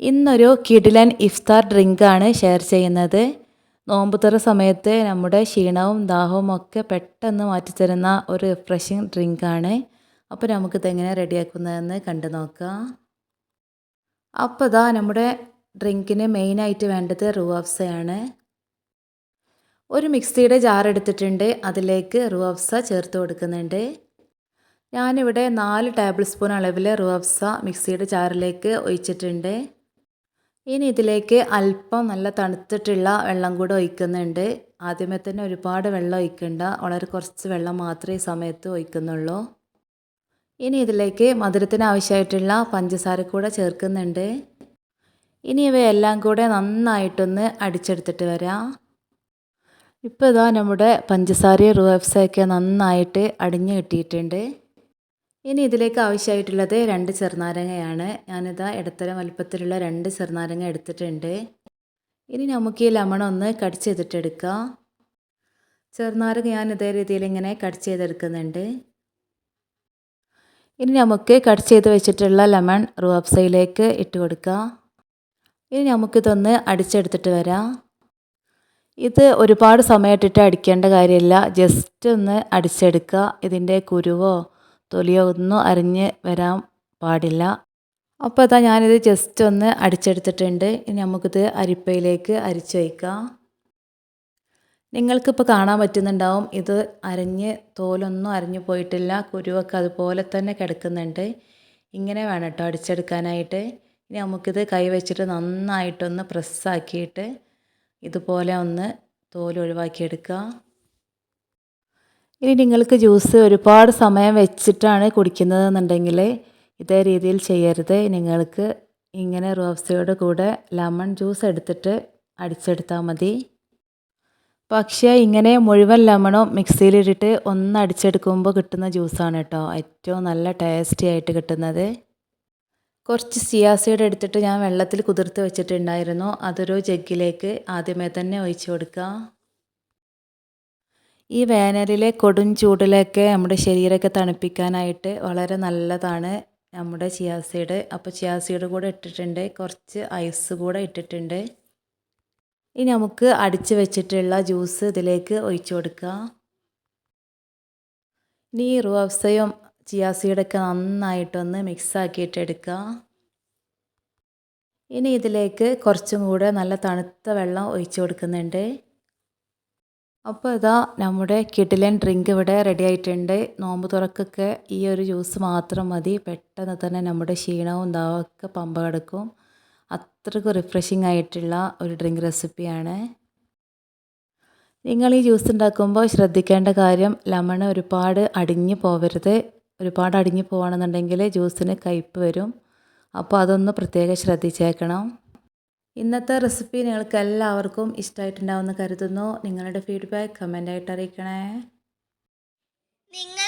ഇന്നൊരു കിടിലൻ ഇഫ്താർ ഡ്രിങ്കാണ് ഷെയർ ചെയ്യുന്നത്. നോമ്പുതുറ സമയത്ത് നമ്മുടെ ക്ഷീണവും ദാഹവും ഒക്കെ പെട്ടെന്ന് മാറ്റിത്തരുന്ന ഒരു റിഫ്രഷിങ് ഡ്രിങ്കാണ്. അപ്പോൾ നമുക്കിത് എങ്ങനെ റെഡിയാക്കുന്നതെന്ന് കണ്ടു നോക്കാം. അപ്പോൾ ഇതാ നമ്മുടെ ഡ്രിങ്കിന് മെയിനായിട്ട് വേണ്ടത് റുവാഫ്സയാണ്. ഒരു മിക്സിയുടെ ജാർ എടുത്തിട്ടുണ്ട്. അതിലേക്ക് റുവാഫ്സ ചേർത്ത് കൊടുക്കുന്നുണ്ട്. ഞാനിവിടെ നാല് ടേബിൾ സ്പൂൺ അളവിൽ റുവാഫ്സ മിക്സിയുടെ ജാറിലേക്ക് ഒഴിച്ചിട്ടുണ്ട്. ഇനി ഇതിലേക്ക് അല്പം നല്ല തണുത്തിട്ടുള്ള വെള്ളം കൂടെ ഒഴിക്കുന്നുണ്ട്. ആദ്യമേ തന്നെ ഒരുപാട് വെള്ളം ഒഴിക്കണ്ട. വളരെ കുറച്ച് വെള്ളം മാത്രമേ സമയത്ത് ഒഴിക്കുന്നുള്ളൂ. ഇനി ഇതിലേക്ക് മധുരത്തിന് ആവശ്യമായിട്ടുള്ള പഞ്ചസാര കൂടെ ചേർക്കുന്നുണ്ട്. ഇനി ഇവയെല്ലാം കൂടെ നന്നായിട്ടൊന്ന് അടിച്ചെടുത്തിട്ട് വരാം. ഇപ്പോൾ ഇതാ നമ്മുടെ പഞ്ചസാരയും റുവഫ്സയൊക്കെ നന്നായിട്ട് അടിഞ്ഞു കിട്ടിയിട്ടുണ്ട്. ഇനി ഇതിലേക്ക് ആവശ്യമായിട്ടുള്ളത് രണ്ട് ചെറുനാരങ്ങയാണ്. ഞാനിതാ ഇടത്തരം വലുപ്പത്തിലുള്ള രണ്ട് ചെറുനാരങ്ങ എടുത്തിട്ടുണ്ട്. ഇനി നമുക്ക് ഈ ലെമൺ ഒന്ന് കട്ട് ചെയ്തിട്ടെടുക്കാം. ചെറുനാരങ്ങ ഞാൻ ഇതേ രീതിയിൽ ഇങ്ങനെ കട്ട് ചെയ്തെടുക്കുന്നുണ്ട്. ഇനി നമുക്ക് കട്ട് ചെയ്ത് വെച്ചിട്ടുള്ള ലെമൺ റുവപ്സയിലേക്ക് ഇട്ട് കൊടുക്കാം. ഇനി നമുക്കിതൊന്ന് അടിച്ചെടുത്തിട്ട് വരാം. ഇത് ഒരുപാട് സമയത്തിട്ട് അടിക്കേണ്ട കാര്യമില്ല. ജസ്റ്റ് ഒന്ന് അടിച്ചെടുക്കുക. ഇതിന്റെ കുരുവോ തൊലിയോ ഒന്നും അരിഞ്ഞ് വരാൻ പാടില്ല. അപ്പോൾ അതാ ഞാനിത് ജസ്റ്റ് ഒന്ന് അടിച്ചെടുത്തിട്ടുണ്ട്. ഇനി നമുക്കിത് അരിപ്പയിലേക്ക് അരിച്ച് വയ്ക്കാം നിങ്ങൾക്കിപ്പോൾ കാണാൻ പറ്റുന്നുണ്ടാവും. ഇത് അരഞ്ഞ് തോലൊന്നും അരഞ്ഞു പോയിട്ടില്ല. കുരുവൊക്കെ അതുപോലെ തന്നെ കിടക്കുന്നുണ്ട്. ഇങ്ങനെ വേണം കേട്ടോ അടിച്ചെടുക്കാനായിട്ട്. ഇനി നമുക്കിത് കൈ വെച്ചിട്ട് നന്നായിട്ടൊന്ന് പ്രസ്സാക്കിയിട്ട് ഇതുപോലെ ഒന്ന് തോൽ ഒഴിവാക്കിയെടുക്കുക ഇനി നിങ്ങൾക്ക് ജ്യൂസ് ഒരുപാട് സമയം വെച്ചിട്ടാണ് കുടിക്കുന്നതെന്നുണ്ടെങ്കിൽ ഇതേ രീതിയിൽ ചെയ്യരുത്. നിങ്ങൾക്ക് ഇങ്ങനെ റോബ്സയുടെ കൂടെ ലെമൺ ജ്യൂസ് എടുത്തിട്ട് അടിച്ചെടുത്താൽ മതി. പക്ഷേ ഇങ്ങനെ മുഴുവൻ ലെമണും മിക്സിയിലിട്ടിട്ട് ഒന്ന് അടിച്ചെടുക്കുമ്പോൾ കിട്ടുന്ന ജ്യൂസാണ് കേട്ടോ ഏറ്റവും നല്ല ടേസ്റ്റി ആയിട്ട് കിട്ടുന്നത്. കുറച്ച് സിയാസീഡ് എടുത്തിട്ട് ഞാൻ വെള്ളത്തിൽ കുതിർത്ത് വെച്ചിട്ടുണ്ടായിരുന്നു. അതൊരു ജഗ്ഗിലേക്ക് ആദ്യമേ തന്നെ ഒഴിച്ചു കൊടുക്കുക. ഈ വേനലിലെ കൊടും ചൂടിലൊക്കെ നമ്മുടെ ശരീരമൊക്കെ തണുപ്പിക്കാനായിട്ട് വളരെ നല്ലതാണ് നമ്മുടെ ചിയാസീഡ് അപ്പോൾ ചിയാസീഡ് കൂടെ ഇട്ടിട്ടുണ്ട്. കുറച്ച് ഐസ് കൂടെ ഇട്ടിട്ടുണ്ട്. ഇനി നമുക്ക് അടിച്ച് വെച്ചിട്ടുള്ള ജ്യൂസ് ഇതിലേക്ക് ഒഴിച്ചു കൊടുക്കുക. ഇനി ഈ റുവഫ്സയും ചിയാസീഡൊക്കെ നന്നായിട്ടൊന്ന് മിക്സ് ആക്കിയിട്ട് ഇനി ഇതിലേക്ക് കുറച്ചും കൂടെ നല്ല തണുത്ത വെള്ളം ഒഴിച്ചു കൊടുക്കുന്നുണ്ട്. അപ്പോൾ ഇതാ നമ്മുടെ കിടിലൻ ഡ്രിങ്ക് ഇവിടെ റെഡി ആയിട്ടുണ്ട്. നോമ്പ് തുറക്കൊക്കെ ഈ ഒരു ജ്യൂസ് മാത്രം മതി. പെട്ടെന്ന് തന്നെ നമ്മുടെ ക്ഷീണവും ദാവൊക്കെ പമ്പ കിടക്കും. അത്രയ്ക്ക് റിഫ്രഷിംഗ് ആയിട്ടുള്ള ഒരു ഡ്രിങ്ക് റെസിപ്പിയാണ് നിങ്ങൾ ഈ ജ്യൂസ് ഉണ്ടാക്കുമ്പോൾ ശ്രദ്ധിക്കേണ്ട കാര്യം ലെമൺ ഒരുപാട് അടിഞ്ഞു പോവരുത്. ഒരുപാട് അടിഞ്ഞു പോകണമെന്നുണ്ടെങ്കിൽ ജ്യൂസിന് കയ്പ്പ് വരും. അപ്പോൾ അതൊന്ന് പ്രത്യേകം ശ്രദ്ധിച്ചേക്കണം. ഇന്നത്തെ റെസിപ്പി നിങ്ങൾക്ക് എല്ലാവർക്കും ഇഷ്ടമായിട്ടുണ്ടാവുമെന്ന് കരുതുന്നു. നിങ്ങളുടെ ഫീഡ്ബാക്ക് കമന്റായിട്ട് അറിയിക്കണേ. നിങ്ങൾക്ക്